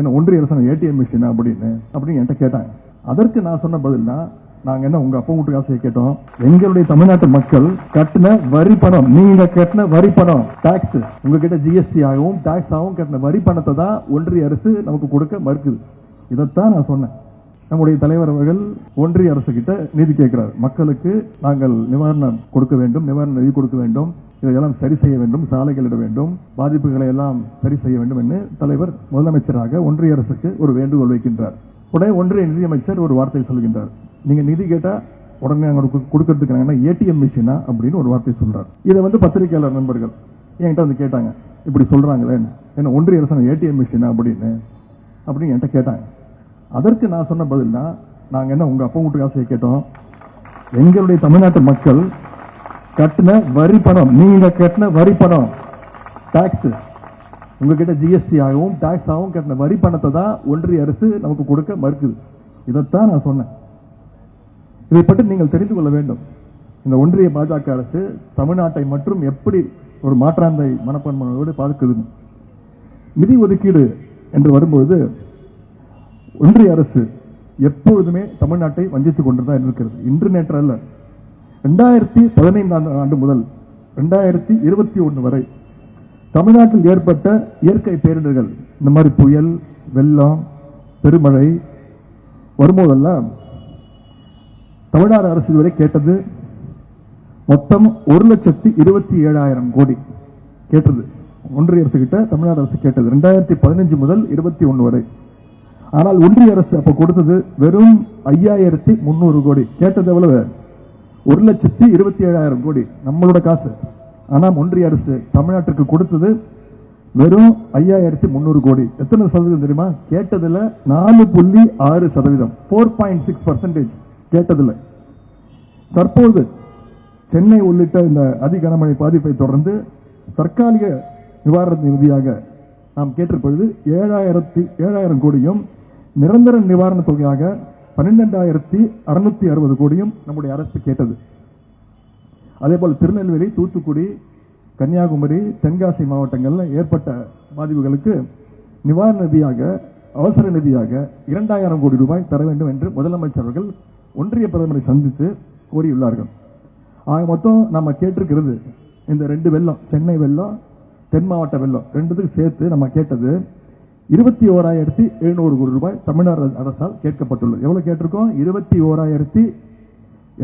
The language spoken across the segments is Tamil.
என்ன ஒன்றிய அரசு ஏடிஎம் மிஷின் அப்படின்னு அப்படின்னு என்கிட்ட கேட்டாங்க. அதற்கு நான் சொன்ன பதில்னா நாங்க என்ன உங்க அப்பா வீட்டு காசையை கேட்டோம்? எங்களுடைய தமிழ்நாட்டு மக்கள் கட்டின வரி பணம் நீங்க கட்டின வரி பணம் டாக்ஸ் உங்ககிட்ட ஜிஎஸ்டி ஆகவும் டாக்ஸ் ஆகவும் கட்டின வரி பணத்தை தான் ஒன்றிய அரசு நமக்கு கொடுக்க மறுக்குது. இதைத்தான் நான் சொன்னேன். நம்முடைய தலைவர் அவர்கள் ஒன்றிய அரசு கிட்ட நிதி கேட்கிறார். மக்களுக்கு நாங்கள் நிவாரணம் கொடுக்க வேண்டும் நிவாரண நிதி கொடுக்க வேண்டும். இதையெல்லாம் சரி செய்ய வேண்டும் சாலைகள் இட வேண்டும் பாதிப்புகளை எல்லாம் சரி செய்ய வேண்டும் என்று தலைவர் முதலமைச்சராக ஒன்றிய அரசுக்கு ஒரு வேண்டுகோள் வைக்கின்றார். உடனே ஒன்றிய நிதியமைச்சர் ஒரு வார்த்தை சொல்கின்றார். நீங்க நிதி கேட்டால் உடனே நாங்க கொடுக்கறதுக்கு ஏடிஎம் மிஷினா அப்படின்னு ஒரு வார்த்தை சொல்றார். இதை வந்து பத்திரிகையாளர் நண்பர்கள் என்கிட்ட வந்து கேட்டாங்க. இப்படி சொல்றாங்களே என்ன ஒன்றிய அரசு ஏடிஎம் மிஷினா அப்படின்னு அப்படின்னு என்கிட்ட கேட்டாங்க. அதற்கு நான் சொன்ன பதில்னா நாங்கள் என்ன உங்கள் அப்பா வீட்டு காசையை கேட்டோம். எங்களுடைய தமிழ்நாட்டு மக்கள் கட்டின வரி பணம் நீங்க கட்டின வரி பணம் டாக்ஸ் உங்ககிட்ட ஜிஎஸ்டி ஆகவும் டாக்ஸ் ஆகவும் கட்டின வரி பணத்தை தான் ஒன்றிய அரசு நமக்கு கொடுக்க மறுக்குது. இதைத்தான் நான் சொன்னேன். இதை பற்றி நீங்கள் தெரிந்து கொள்ள வேண்டும். இந்த ஒன்றிய பாஜக அரசு தமிழ்நாட்டை மற்றும் எப்படி ஒரு மாற்றாந்தை மனப்பான்மையோடு பார்க்குதுன்னு நிதி ஒதுக்கீடு என்று வரும்போது ஒன்றிய அரசு எப்பொழுதுமே தமிழ்நாட்டை வஞ்சித்துக் கொண்டுதான் இருக்கிறது. இன்று நேற்று அல்ல ரெண்டாயிரத்தி பதினைந்தாம் ஆண்டு முதல் ரெண்டாயிரத்தி இருபத்தி ஒன்று வரை தமிழ்நாட்டில் ஏற்பட்ட இயற்கை பேரிடர்கள் இந்த மாதிரி புயல் வெள்ளம் பெருமழை வரும்போதெல்லாம் தமிழ்நாடு அரசு இதுவரை கேட்டது மொத்தம் ஒரு லட்சத்தி இருபத்தி ஏழாயிரம் கோடி கேட்டது. ஒன்றிய அரசு கிட்ட தமிழ்நாடு அரசு கேட்டது ரெண்டாயிரத்தி பதினஞ்சு முதல் இருபத்தி ஒன்று வரை. ஆனால் ஒன்றிய அரசு அப்போ கொடுத்தது வெறும் ஐயாயிரத்தி முந்நூறு கோடி. கேட்டது எவ்வளவு? ஒரு லட்சத்தி இருபத்தி ஏழாயிரம் கோடி நம்மளோட காசு. ஆனால் ஒன்றிய அரசு தமிழ்நாட்டுக்கு கொடுத்தது வெறும் ஐயாயிரத்தி முந்நூறு கோடி. எத்தனை சதவீதம் தெரியுமா? கேட்டதில் நாலு புள்ளி ஆறு சதவீதம். ஃபோர் பாயிண்ட் சிக்ஸ் பர்சன்டேஜ் கேட்டதில்லை. தற்போது சென்னை உள்ளிட்ட இந்த அதிகனமழை பாதிப்பை தொடர்ந்து தற்காலிக நிவாரண நிதியாக நாம் கேட்டிருப்பது ஏழாயிரத்தி ஏழாயிரம் கோடியும் நிரந்தர நிவாரண தொகையாக பன்னிரெண்டாயிரத்தி அறுநூத்தி அறுபது கோடியும் நம்முடைய அரசு கேட்டது. அதே போல் திருநெல்வேலி தூத்துக்குடி கன்னியாகுமரி தென்காசி மாவட்டங்களில் ஏற்பட்ட பாதிப்புகளுக்கு நிவாரண நிதியாக அவசர நிதியாக இரண்டாயிரம் கோடி ரூபாய் தர வேண்டும் என்று முதலமைச்சர் அவர்கள் ஒன்றிய பிரதமரை சந்தித்து கோரியுள்ளார்கள் ஆக மொத்தம் நம்ம கேட்டிருக்கிறது இந்த ரெண்டு வெள்ளம் சென்னை வெள்ளம் தென் மாவட்ட வெள்ளம் ரெண்டுத்துக்கும் சேர்த்து நம்ம கேட்டது இருபத்தி ஓராயிரத்தி எழுநூறு கோடி ரூபாய் தமிழ்நாடு அரசால் கேட்கப்பட்டுள்ளது. எவ்வளவு கேட்டிருக்கோம்? இருபத்தி ஓராயிரத்தி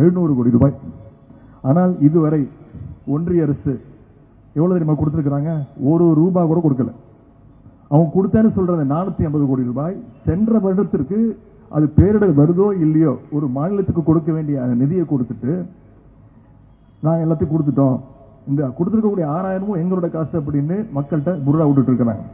எழுநூறு கோடி ரூபாய். ஆனால் இதுவரை ஒன்றிய அரசு எவ்வளவு தெரியுமா கொடுத்துருக்குறாங்க? ஒரு ரூபா கூட கொடுக்கல. அவங்க கொடுத்தேன்னு சொல்றது நானூத்தி ஐம்பது கோடி ரூபாய். சென்ற வருடத்திற்கு அது பேரிடர் வருதோ இல்லையோ ஒரு மாநிலத்துக்கு கொடுக்க வேண்டிய நிதியை கொடுத்துட்டு நாங்கள் எல்லாத்தையும் கொடுத்துட்டோம். இந்த கொடுத்துருக்கக்கூடிய ஆறாயிரமும் எங்களோட காசு அப்படின்னு மக்கள்கிட்ட புருடா விட்டுட்டு இருக்கிறாங்க.